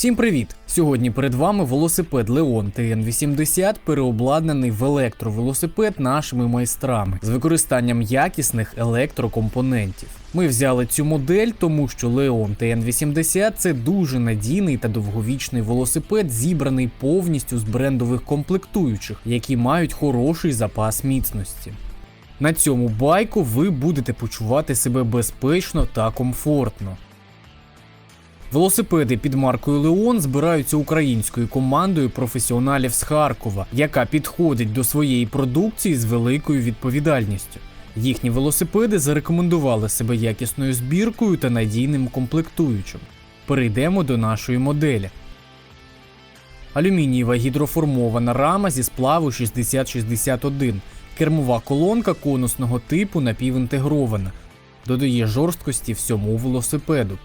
Всім привіт! Сьогодні перед вами велосипед Leon TN80 переобладнаний в електровелосипед нашими майстрами з використанням якісних електрокомпонентів. Ми взяли цю модель, тому що Leon TN80 це дуже надійний та довговічний велосипед, зібраний повністю з брендових комплектуючих, які мають хороший запас міцності. На цьому байку ви будете почувати себе безпечно та комфортно. Велосипеди під маркою Леон збираються українською командою професіоналів з Харкова, яка підходить до своєї продукції з великою відповідальністю. Їхні велосипеди зарекомендували себе якісною збіркою та надійним комплектуючим. Перейдемо до нашої моделі. Алюмінієва гідроформована рама зі сплаву 6061, кермова колонка конусного типу напівінтегрована, додає жорсткості всьому велосипеду.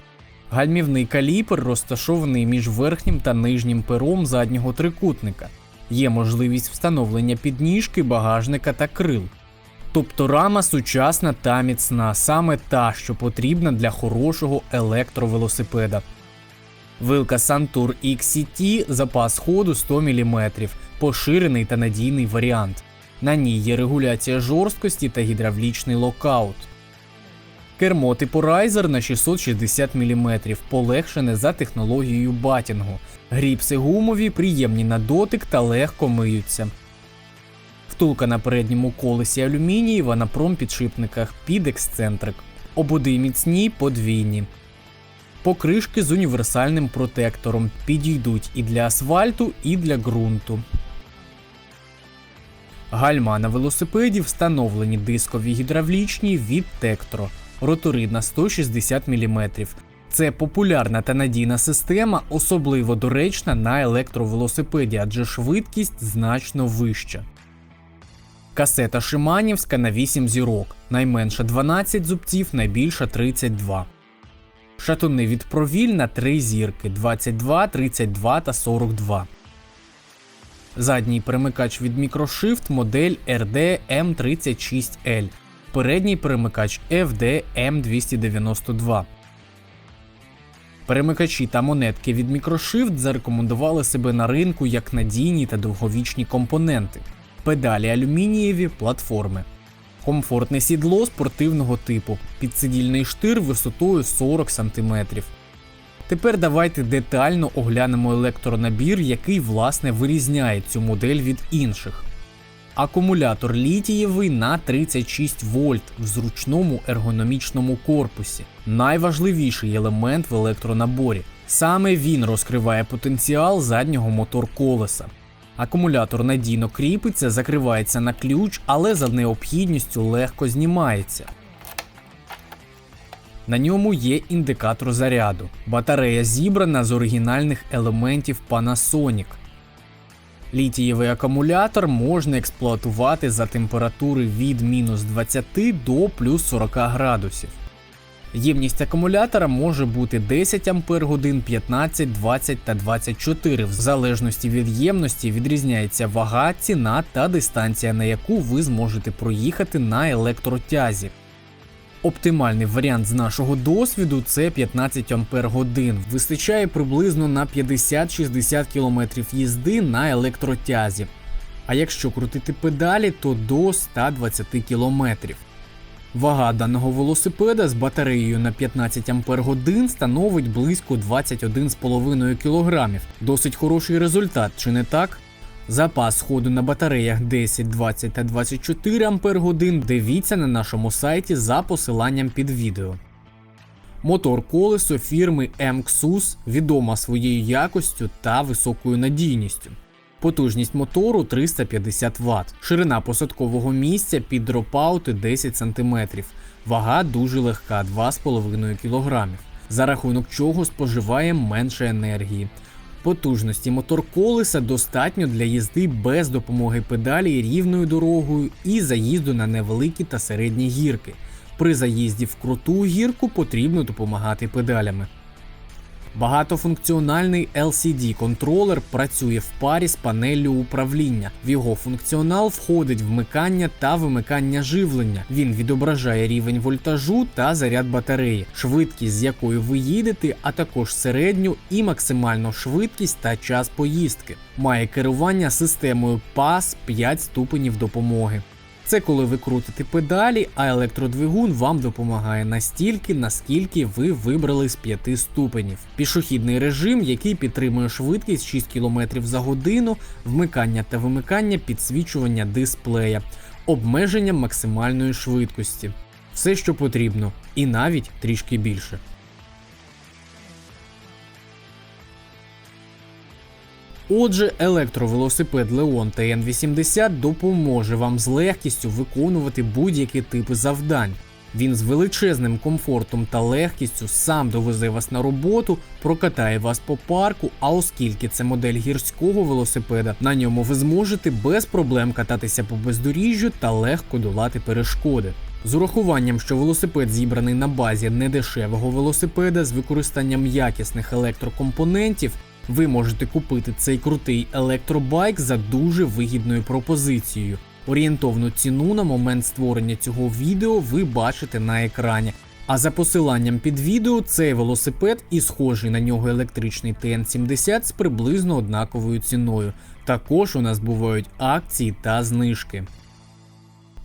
Гальмівний каліпер розташований між верхнім та нижнім пером заднього трикутника. Є можливість встановлення підніжки, багажника та крил. Тобто рама сучасна та міцна, саме та, що потрібна для хорошого електровелосипеда. Вилка Santur XCT запас ходу 100 мм, поширений та надійний варіант. На ній є регуляція жорсткості та гідравлічний локаут. Кермо типу Riser на 660 мм, полегшене за технологією батінгу. Гріпси гумові, приємні на дотик та легко миються. Втулка на передньому колесі алюмінієва на промпідшипниках під ексцентрик. Ободи міцні подвійні. Покришки з універсальним протектором підійдуть і для асфальту, і для ґрунту. Гальма на велосипеді встановлені дискові гідравлічні від Tektro ротори на 160 мм. Це популярна та надійна система, особливо доречна на електровелосипеді, адже швидкість значно вища. Касета Шиманівська на 8 зірок, найменша 12 зубців, найбільша 32. Шатуни від провіль на 3 зірки 22, 32 та 42. Задній перемикач від Microshift модель RD M36L передній перемикач FD-M292. Перемикачі та монетки від Microshift зарекомендували себе на ринку як надійні та довговічні компоненти, педалі алюмінієві платформи, комфортне сідло спортивного типу, підсидільний штир висотою 40 см. Тепер давайте детально оглянемо електронабір, який власне вирізняє цю модель від інших. Акумулятор літієвий на 36 вольт в зручному ергономічному корпусі. Найважливіший елемент в електронаборі. Саме він розкриває потенціал заднього мотор колеса. Акумулятор надійно кріпиться, закривається на ключ, але за необхідністю легко знімається. На ньому є індикатор заряду. Батарея зібрана з оригінальних елементів Panasonic. Літієвий акумулятор можна експлуатувати за температури від мінус 20 до плюс 40 градусів. Ємність акумулятора може бути 10 Ах, 15, 20 та 24. В залежності від ємності відрізняється вага, ціна та дистанція, на яку ви зможете проїхати на електротязі. Оптимальний варіант з нашого досвіду це 15 Ампер годин. Вистачає приблизно на 50-60 км їзди на електротязі. А якщо крутити педалі, то до 120 км. Вага даного велосипеда з батареєю на 15 Ампер годин становить близько 21,5 кг. Досить хороший результат, чи не так? Запас ходу на батареях 10, 20 та 24 Ампер годин дивіться на нашому сайті за посиланням під відео. Мотор колесо фірми MXUS відома своєю якостю та високою надійністю. Потужність мотору 350 Вт, ширина посадкового місця під дропаути 10 см, вага дуже легка 2,5 кг, за рахунок чого споживає менше енергії. Потужності мотор колеса достатньо для їзди без допомоги педалі рівною дорогою і заїзду на невеликі та середні гірки. При заїзді в круту гірку потрібно допомагати педалями. Багатофункціональний LCD-контролер працює в парі з панеллю управління. В його функціонал входить вмикання та вимикання живлення. Він відображає рівень вольтажу та заряд батареї, швидкість, з якою ви їдете, а також середню і максимальну швидкість та час поїздки. Має керування системою PAS 5 ступенів допомоги. Це коли ви крутите педалі, а електродвигун вам допомагає настільки, наскільки ви вибрали з 5 ступенів. Пішохідний режим, який підтримує швидкість 6 км за годину, вмикання та вимикання підсвічування дисплея, обмеження максимальної швидкості. Все, що потрібно, і навіть трішки більше. Отже, електровелосипед Leon TN80 допоможе вам з легкістю виконувати будь-які типи завдань. Він з величезним комфортом та легкістю сам довезе вас на роботу, прокатає вас по парку. А оскільки це модель гірського велосипеда, на ньому ви зможете без проблем кататися по бездоріжжю та легко долати перешкоди. З урахуванням, що велосипед зібраний на базі недешевого велосипеда з використанням якісних електрокомпонентів, ви можете купити цей крутий електробайк за дуже вигідною пропозицією. Орієнтовну ціну на момент створення цього відео ви бачите на екрані. А за посиланням під відео цей велосипед і схожий на нього електричний TN70 з приблизно однаковою ціною. Також у нас бувають акції та знижки.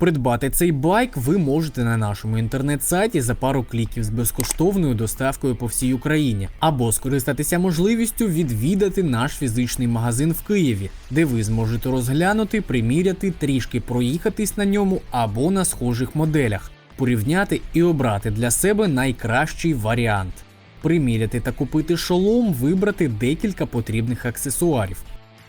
Придбати цей байк ви можете на нашому інтернет-сайті за пару кліків з безкоштовною доставкою по всій Україні, або скористатися можливістю відвідати наш фізичний магазин в Києві, де ви зможете розглянути, приміряти, трішки проїхатись на ньому або на схожих моделях, порівняти і обрати для себе найкращий варіант. Приміряти та купити шолом, вибрати декілька потрібних аксесуарів.